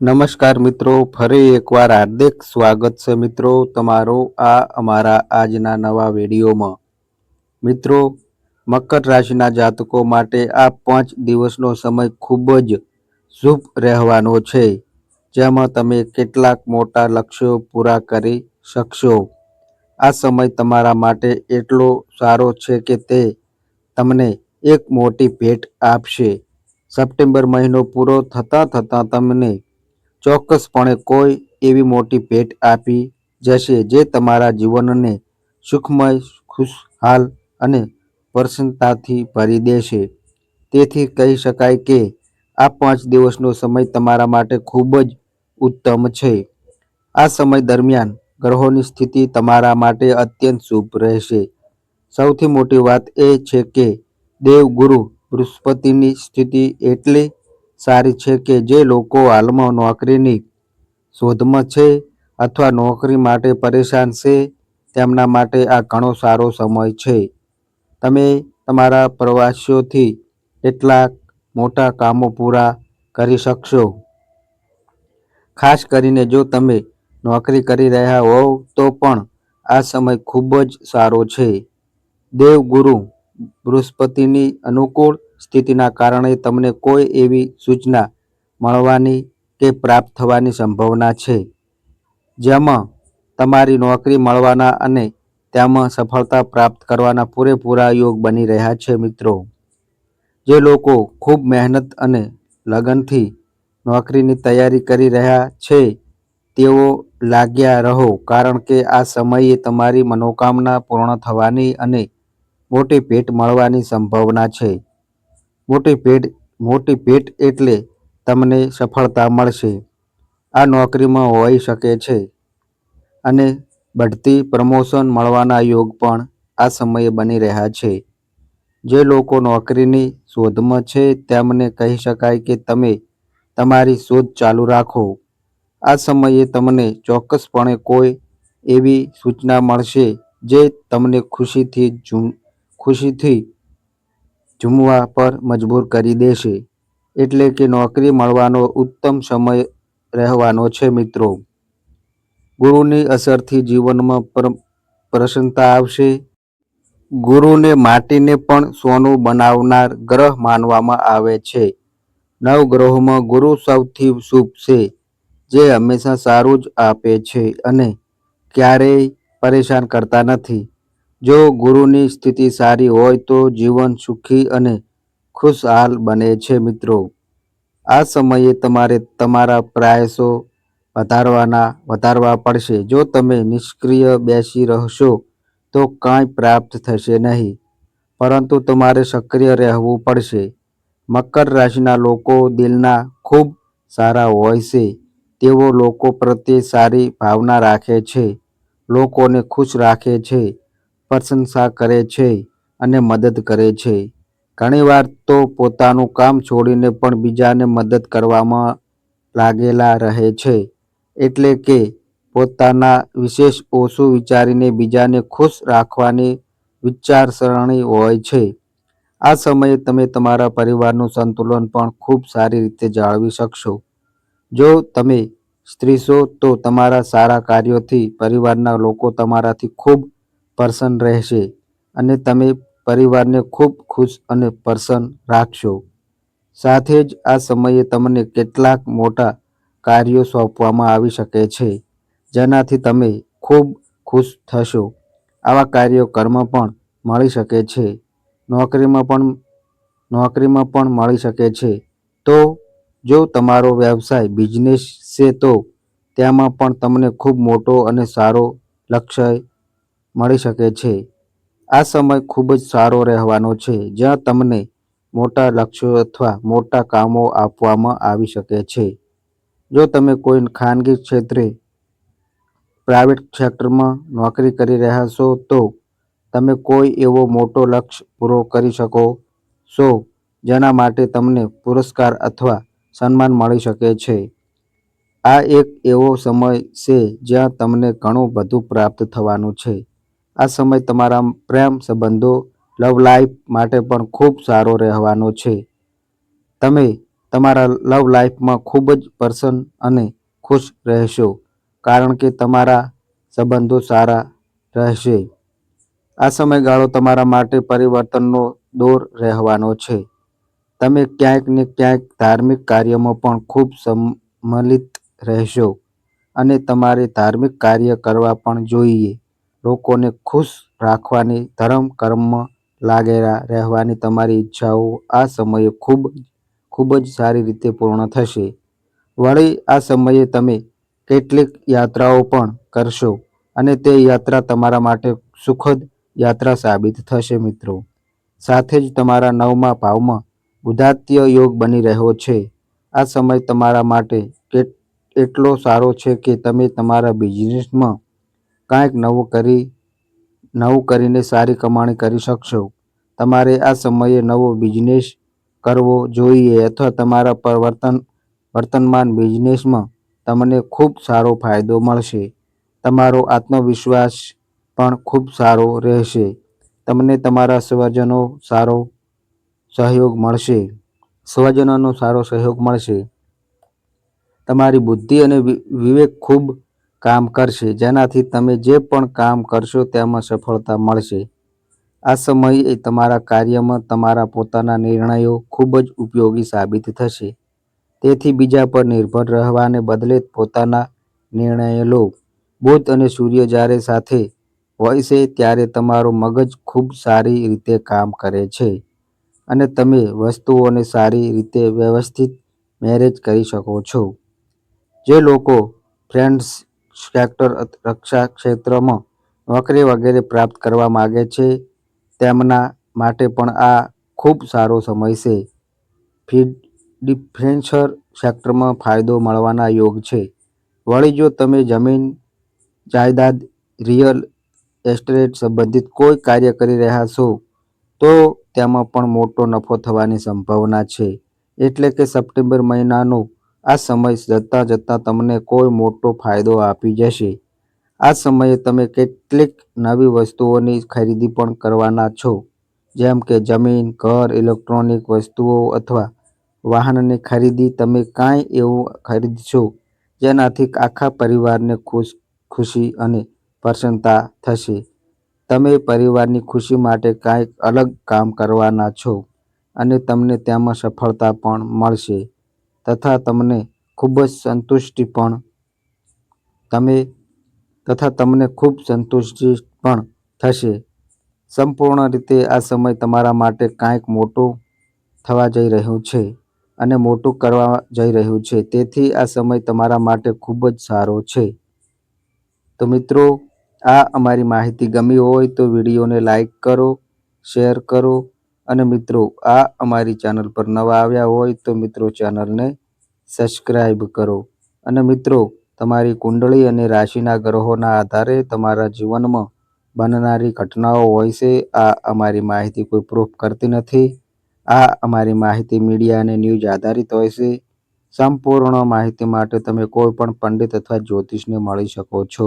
નમસ્કાર મિત્રો, ફરી એકવાર હાર્દિક સ્વાગત છે મિત્રો તમારો આ અમારા આજના નવા વિડીયોમાં. મિત્રો, મકર રાશિના જાતકો માટે આ પાંચ દિવસનો સમય ખૂબ જ શુભ રહેવાનો છે, જેમાં તમે કેટલાક મોટા લક્ષ્યો પૂરા કરી શકશો. આ સમય તમારા માટે એટલો સારો છે કે તે તમને એક મોટી ભેટ આપશે. સપ્ટેમ્બર મહિનો પૂરો થતાં થતાં તમને ચોક્કસપણે કોઈ એવી મોટી ભેટ આપી જશે જે તમારા જીવનને સુખમય, ખુશહાલ અને પ્રસન્નતાથી ભરી દેશે. તેથી કહી શકાય કે આ પાંચ દિવસનો સમય તમારા માટે ખૂબ જ ઉત્તમ છે. આ સમય દરમિયાન ગ્રહોની સ્થિતિ તમારા માટે અત્યંત શુભ રહેશે. સૌથી મોટી વાત એ છે કે દેવગુરુ બૃહસ્પતિની સ્થિતિ એટલી સારી છે કે જે લોકો હાલમાં નોકરીની શોધમાં છે અથવા નોકરી માટે પરેશાન છે, તેમના માટે આ ઘણો સારો સમય છે. તમે તમારા પ્રવાસીઓથી કેટલાક મોટા કામો પૂરા કરી શકશો. ખાસ કરીને જો તમે નોકરી કરી રહ્યા હોવ તો પણ આ સમય ખૂબ જ સારો છે. દેવગુરુ બૃહસ્પતિની અનુકૂળ સ્થિતિના કારણે તમને કોઈ એવી સૂચના મળવાની કે પ્રાપ્ત થવાની સંભાવના છે. જેમાં તમારી નોકરી મળવાના અને તેમાં સફળતા પ્રાપ્ત કરવાના પૂરેપૂરા યોગ બની રહ્યા છે મિત્રો. જે લોકો ખૂબ મહેનત અને લગનથી નોકરીની તૈયારી કરી રહ્યા છે, તેઓ લાગ્યા રહો કારણ કે આ સમયે તમારી મનોકામના પૂર્ણ થવાની અને મોટી ભેટ મળવાની સંભાવના છે. મોટી ભેટ મોટી ભેટ એટલે તમને સફળતા મળશે. આ નોકરીમાં હોઈ શકે છે. અને બઢતી પ્રમોશન મળવાના યોગ પણ આ સમયે બની રહ્યા છે. જે લોકો નોકરીની શોધમાં છે તેમને કહી શકાય કે તમે તમારી શોધ ચાલુ રાખો. આ સમયે તમને ચોક્કસપણે કોઈ એવી સૂચના મળશે જે તમને ખુશીથી ખુશીથી ઝૂમવા પર મજબૂર કરી દેશે. એટલે કે નોકરી મળવાનો ઉત્તમ સમય રહેવાનો છે મિત્રો. ગુરુની અસરથી જીવનમાં પ્રસન્નતા આવશે. ગુરુને માટીને પણ સોનું બનાવનાર ગ્રહ માનવામાં આવે છે. નવગ્રહોમાં ગુરુ સૌથી શુભ છે, જે હંમેશા સારું જ આપે છે અને ક્યારેય પરેશાન કરતા નથી. જો ગુરુની સ્થિતિ સારી હોય તો જીવન સુખી અને ખુશહાલ બને છે મિત્રો. આ સમયે તમારે તમારા પ્રયાસો વધારવાના, વધારવા પડશે. જો તમે નિષ્ક્રિય બેસી રહેશો, તો કાંઈ પ્રાપ્ત થશે નહીં. પરંતુ તમારે સક્રિય રહેવું પડશે. મકર રાશિના લોકો દિલના ખૂબ સારા હોય છે. તેઓ લોકો પ્રત્યે સારી ભાવના રાખે છે. લોકોને ખુશ રાખે છે. પ્રશંસા કરે છે અને મદદ કરે છે. ઘણીવાર તો પોતાનું કામ છોડીને પણ બીજાને મદદ કરવામાં લાગેલા રહે છે. એટલે કે પોતાના વિશેષ ઓછું વિચારીને બીજાને ખુશ રાખવાની વિચારસરણી હોય છે. આ સમયે તમે તમારા પરિવારનું સંતુલન પણ ખૂબ સારી રીતે જાળવી શકશો. જો તમે સ્ત્રી છો તો તમારા સારા કાર્યોથી પરિવારના લોકો તમારાથી ખૂબ પ્રસન્ન રહેશે અને તમે પરિવારને ખૂબ ખુશ અને પ્રસન્ન રાખશો. સાથે જ આ સમયે તમને કેટલાક મોટા કાર્યો સોંપવામાં આવી શકે છે, જેનાથી તમે ખૂબ ખુશ થશો. આવા કાર્યો કર્મ પણ મળી શકે છે, નોકરીમાં પણ નોકરીમાં પણ મળી શકે છે. તો, જો તમારો વ્યવસાય બિઝનેસ છે તો, તેમાં પણ તમને ખૂબ મોટો અને સારો લક્ષ્ય મળી શકે છે. આ સમય ખૂબ જ સારો રહેવાનો છે, જ્યાં તમને મોટા લક્ષ્યો અથવા મોટા કામો આપવામાં આવી શકે છે. જો તમે કોઈ ખાનગી ક્ષેત્રે પ્રાઇવેટ સેક્ટરમાં નોકરી કરી રહ્યા છો, તો તમે કોઈ એવો મોટો લક્ષ્ય પૂરો કરી શકો છો, જેના માટે તમને પુરસ્કાર અથવા સન્માન મળી શકે છે. આ એક એવો સમય છે જ્યાં તમને ઘણું બધું પ્રાપ્ત થવાનું છે. આ સમય તમારા પ્રેમ સંબંધો લવ લાઈફ માટે પણ ખૂબ સારો રહેવાનો છે. તમે તમારા લવ લાઈફમાં ખૂબ જ પ્રસન્ન અને ખુશ રહેશો, કારણ કે તમારા સંબંધો સારા રહેશે. આ સમયગાળો તમારા માટે પરિવર્તનનો દોર રહેવાનો છે. તમે ક્યાંક ને ક્યાંક ધાર્મિક કાર્યમાં પણ ખૂબ સંમલિત રહેશો અને તમારે ધાર્મિક કાર્ય કરવા પણ જોઈએ. લોકોને ખુશ રાખવાની ધર્મ કર્મમાં લાગેલા રહેવાની તમારી ઈચ્છાઓ આ સમયે ખૂબ ખૂબ જ સારી રીતે પૂર્ણ થશે. વળી આ સમયે તમે કેટલીક યાત્રાઓ પણ કરશો અને તે યાત્રા તમારા માટે સુખદ યાત્રા સાબિત થશે મિત્રો. સાથે જ તમારા નવમા ભાવમાં ઉદાત્ય યોગ બની રહ્યો છે. આ સમય તમારા માટે એટલો સારો છે કે તમે તમારા બિઝનેસમાં કાંઈક નવું કરી, નવું કરીને સારી કમાણી કરી શકશો. તમારે આ સમયે નવો બિઝનેસ કરવો જોઈએ અથવા તમારા પરિવર્તન, વર્તમાન બિઝનેસમાં તમને ખૂબ સારો ફાયદો મળશે. તમારો આત્મવિશ્વાસ પણ ખૂબ સારો રહેશે. તમને તમારા સ્વજનો સારો સહયોગ મળશે. સ્વજનોનો સારો સહયોગ મળશે. તમારી બુદ્ધિ અને વિવેક ખૂબ કામ કરશે. જેનાથી તમે જે પણ કામ કરશો તેમાં સફળતા મળશે. આ સમયે તમારા કાર્યમાં તમારા પોતાના નિર્ણયો ખૂબ જ ઉપયોગી સાબિત થશે. તેથી બીજા પર નિર્ભર રહેવાને બદલે પોતાના નિર્ણય લો. બુધ અને સૂર્ય જ્યારે સાથે હોય છે ત્યારે તમારું મગજ ખૂબ સારી રીતે કામ કરે છે અને તમે વસ્તુઓને સારી રીતે વ્યવસ્થિત મેરેજ કરી શકો છો. જે લોકો ફ્રેન્ડ્સ સેક્ટર રક્ષા ક્ષેત્રમાં નોકરી વગેરે પ્રાપ્ત કરવા માગે છે. તેમના માટે પણ આ ખૂબ સારો સમય છે. ફીડ ડિફેન્સર સેક્ટરમાં ફાયદો મળવાના યોગ છે. વળી જો તમે જમીન, જાયદાદ, રિયલ એસ્ટેટ સંબંધિત કોઈ કાર્ય કરી રહ્યા છો, તો તેમાં પણ મોટો નફો થવાની સંભાવના છે. એટલે કે સપ્ટેમ્બર મહિનાનો આ સમય જતાં જતાં તમને કોઈ મોટો ફાયદો આપી જશે. આ સમયે તમે કેટલીક નવી વસ્તુઓની ખરીદી પણ કરવાના છો, જેમ કે જમીન, ઘર, ઇલેક્ટ્રોનિક વસ્તુઓ અથવા વાહનની ખરીદી. તમે કાંઈ એવું ખરીદશો જેનાથી આખા પરિવારને ખુશ, ખુશી અને પ્રસન્નતા થશે. તમે પરિવારની ખુશી માટે કાંઈક અલગ કામ કરવાના છો અને તમને તેમાં સફળતા પણ મળશે. તથા તમને ખૂબ જ સંતુષ્ટિ પણ. તમે તથા તમને ખૂબ સંતુષ્ટિ પણ થશે. સંપૂર્ણ રીતે આ સમય તમારા માટે કાંઈક મોટું થવા જઈ રહ્યું છે અને મોટું કરવા જઈ રહ્યું છે. તેથી આ સમય તમારા માટે ખૂબ જ સારો છે. તો મિત્રો, આ અમારી માહિતી ગમી હોય તો વિડીયોને લાઈક કરો, શેર કરો અને મિત્રો, આ અમારી ચેનલ પર નવા આવ્યા હોય તો મિત્રો ચેનલને સબસ્ક્રાઈબ કરો. અને મિત્રો, તમારી કુંડળી અને રાશિના ગ્રહોના આધારે તમારા જીવનમાં બનનારી ઘટનાઓ હોય છે, આ અમારી માહિતી કોઈ પ્રૂફ કરતી નથી. આ અમારી માહિતી મીડિયા અને ન્યૂઝ આધારિત હોય છે. સંપૂર્ણ માહિતી માટે તમે કોઈ પણ પંડિત અથવા જ્યોતિષને મળી શકો છો.